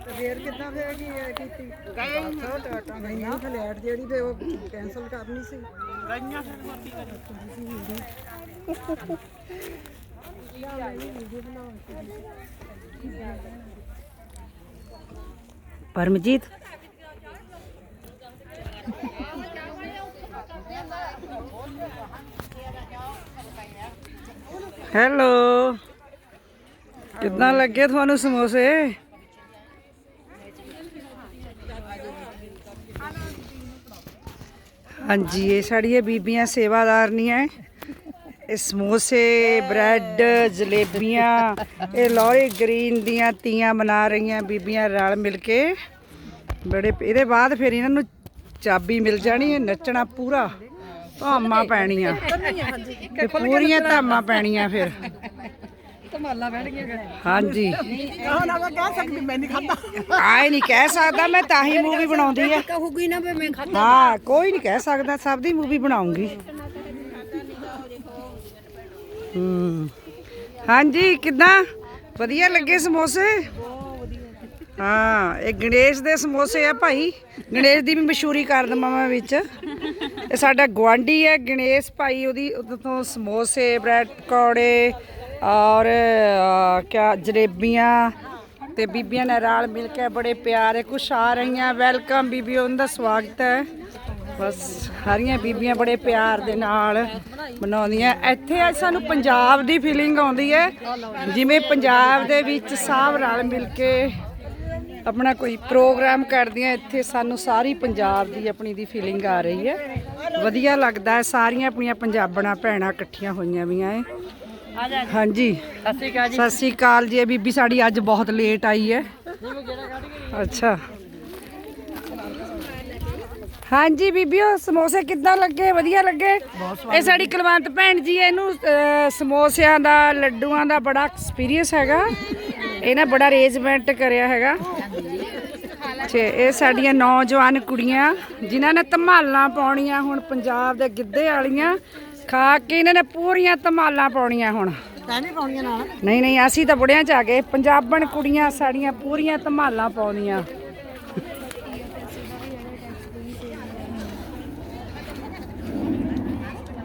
ਤੇ ਫੇਰ ਕਿੱਦਾਂ ਫੇਰ ਕੀ ਇਹ ਕੀਤੀ ਗਏ ਨਹੀਂ ਫਲੈਟ ਜਿਹੜੀ ਤੇ ਉਹ ਕੈਨਸਲ ਕਰਨੀ ਸੀ। ਪਰਮਜੀਤ? ਹੈਲੋ ਕਿੱਦਾਂ ਲੱਗੇ ਤੁਹਾਨੂੰ ਸਮੋਸੇ? ਹਾਂਜੀ, ਇਹ ਸਾਡੀਆਂ ਬੀਬੀਆਂ ਸੇਵਾਦਾਰ ਨਹੀਂ ਐ। ਇਹ ਸਮੋਸੇ, ਬ੍ਰੈਡ, ਜਲੇਬੀਆਂ, ਇਹ ਲੋਰੀ ਗ੍ਰੀਨ ਦੀਆਂ ਤੀਆਂ ਬਣਾ ਰਹੀਆਂ ਬੀਬੀਆਂ ਰਲ ਮਿਲ ਕੇ। ਬੜੇ, ਇਹਦੇ ਬਾਅਦ ਫਿਰ ਇਹਨਾਂ ਨੂੰ ਚਾਬੀ ਮਿਲ ਜਾਣੀ ਹੈ ਨੱਚਣਾ ਪੂਰਾ। ਧਾਮਾਂ ਪੈਣੀਆਂ। ਤੇ ਪੂਰੀਆਂ ਧਾਮਾਂ ਪੈਣੀਆਂ ਫਿਰ। ਧਮਾਲਾ ਬੈਠ ਗਿਆ ਹਾਂਜੀ। ਆਹ ਨਾ ਮੈਂ ਕਹਿ ਸਕਦੀ ਮੈਂ ਨਹੀਂ ਖਾਂਦਾ ਆਏ ਨਹੀਂ ਕਹਿ ਸਕਦਾ ਮੈਂ ਤਾਂ ਹੀ ਮੂਵੀ ਬਣਾਉਂਦੀ ਹੈ ਕਹੂਗੀ ਨਾ ਵੀ ਮੈਂ ਖਾਂਦਾ ਹਾਂ ਕੋਈ ਨਹੀਂ ਕਹਿ ਸਕਦਾ ਸਭ ਦੀ ਮੂਵੀ ਬਣਾਉਂਗੀ। ਹੂੰ। ਹਾਂਜੀ ਕਿੱਦਾਂ? ਵਧੀਆ ਲੱਗੇ ਸਮੋਸੇ? ਹਾਂ, ਇਹ ਗਣੇਸ਼ ਦੇ ਸਮੋਸੇ ਆ ਭਾਈ। ਗਣੇਸ਼ ਦੀ ਵੀ ਮਸ਼ਹੂਰੀ ਕਰ ਦਵਾਂ ਮੈਂ ਵਿੱਚ। ਇਹ ਸਾਡਾ ਗਵਾਂਢੀ ਹੈ, ਗਣੇਸ਼ ਭਾਈ, ਉਹਦੀ ਉਹਦੇ ਤੋਂ ਸਮੋਸੇ, ਬ੍ਰੈਡ ਪਕੌੜੇ ਔਰ ਕਿਆ, ਜਲੇਬੀਆਂ ਤੇ ਬੀਬੀਆਂ ਨੇ ਰਲ ਮਿਲ ਕੇ ਬੜੇ ਪਿਆਰੇ ਕੁਛ ਆ ਰਹੀਆਂ, ਵੈਲਕਮ ਬੀਬੀ, ਉਹਨਾਂ ਦਾ ਸਵਾਗਤ ਹੈ। ਬਸ, ਸਾਰੀਆਂ ਬੀਬੀਆਂ ਬੜੇ ਪਿਆਰ ਦੇ ਨਾਲ ਮਨਾਉਂਦੀਆਂ। ਇੱਥੇ ਸਾਨੂੰ ਪੰਜਾਬ ਦੀ ਫੀਲਿੰਗ ਆਉਂਦੀ ਹੈ। ਜਿਵੇਂ ਪੰਜਾਬ ਦੇ ਵਿੱਚ ਸਾਹ ਰਲ ਮਿਲ ਕੇ ਆਪਣਾ ਕੋਈ ਪ੍ਰੋਗਰਾਮ ਕਰਦੀਆਂ, ਇੱਥੇ ਸਾਨੂੰ ਸਾਰੀ ਪੰਜਾਬ ਦੀ ਆਪਣੀ ਦੀ ਫੀਲਿੰਗ ਆ ਰਹੀ ਹੈ। ਵਧੀਆ ਲੱਗਦਾ ਹੈ, ਸਾਰੀਆਂ ਆਪਣੀਆਂ ਪੰਜਾਬਣਾਂ ਭੈਣਾਂ ਇਕੱਠੀਆਂ ਹੋਈਆਂ ਵੀਆਂ ਏ ਹਾਂਜੀ। ਸਤਿ ਸ਼੍ਰੀ ਅਕਾਲ ਜੀ, ਇਹ ਬੀਬੀ ਸਾਡੀ ਅੱਜ ਬਹੁਤ ਲੇਟ ਆਈ ਹੈ। ਅੱਛਾ। ਹਾਂਜੀ ਬੀਬੀਓ ਸਮੋਸੇ ਕਿੱਦਾਂ ਲੱਗੇ? ਵਧੀਆ ਲੱਗੇ? ਇਹ ਸਾਡੀ ਕੁਲਵੰਤ ਭੈਣ ਜੀ, ਇਹਨੂੰ ਸਮੋਸਿਆਂ ਦਾ, ਲੱਡੂਆਂ ਦਾ ਬੜਾ ਐਕਸਪੀਰੀਅੰਸ ਹੈਗਾ। ਇਹਨੇ ਬੜਾ ਅਰੇਂਜਮੈਂਟ ਕਰਿਆ ਹੈਗਾ। ਤੇ ਇਹ ਸਾਡੀਆਂ ਨੌਜਵਾਨ ਕੁੜੀਆਂ ਜਿਨ੍ਹਾਂ ਨੇ ਧਮਾਲਾਂ ਪਾਉਣੀਆਂ ਹੁਣ ਪੰਜਾਬ ਦੇ ਗਿੱਧੇ ਵਾਲੀਆਂ ਖਾ ਕੇ ਇਹਨਾਂ ਨੇ ਪੂਰੀਆਂ ਧਮਾਲਾਂ ਪਾਉਣੀਆਂ ਹੁਣ। ਪਾਉਣੀਆਂ ਨਾਲ? ਨਹੀਂ ਨਹੀਂ ਅਸੀਂ ਤਾਂ ਬੁੜਿਆਂ ਚ ਆ ਗਏ। ਪੰਜਾਬਣ ਕੁੜੀਆਂ ਸਾਡੀਆਂ ਪੂਰੀਆਂ ਧਮਾਲਾਂ ਪਾਉਂਦੀਆਂ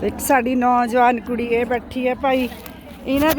ਇੱਕ ਸਾਡੀ ਨੌਜਵਾਨ ਕੁੜੀ ਇਹ ਬੈਠੀ ਹੈ ਭਾਈ ਇਹਨਾਂ